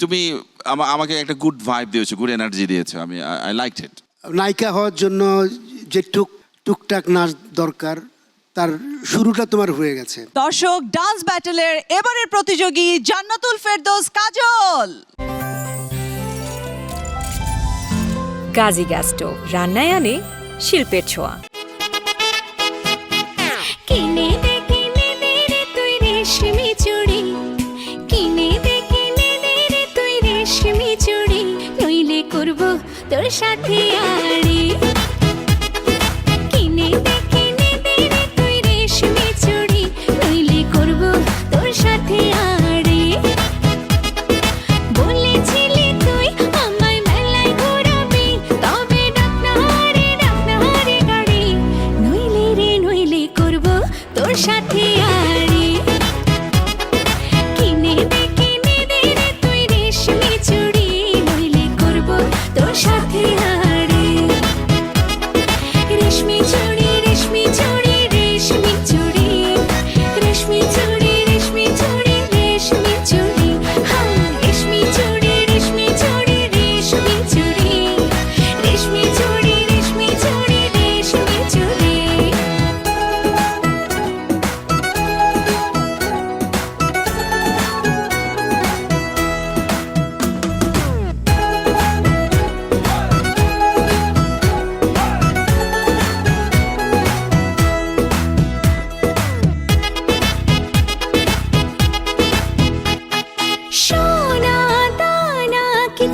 তুমি আমা- আমাকে একটা গুড ভাইব দিয়েছ গুড এনার্জি দিয়েছ আমি আই লাইক ইট নায়িকা হওয়ার জন্য যে টুক টুকটাক নাচ দরকার তার শুরুটা তোমার হয়ে গেছে। দর্শক ডান্স ব্যাটেলের এবারের প্রতিযোগী জান্নাতুল ফেরদৌস কাজল! গাজী গ্যাস্টো রান্নায় আনে শিল্পের ছোঁয়া। তোর সাথে আড়ি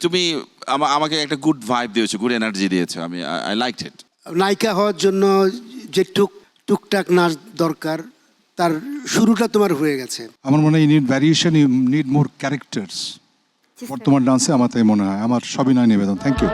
তুমি আমা- আমাকে একটা গুড ভাইব দিয়েছ গুড এনার্জি দিয়েছ আমি আই লাইক ইট নায়িকা হওয়ার জন্য যে টুক টুকটাক নাচ দরকার তার শুরুটা তোমার হয়ে গেছে। আমার মনে হয় you need variation you need more characters বর্তমান ডান্সে আমার তাই মনে হয়। আমার সবই নয় নিবেদন। Thank you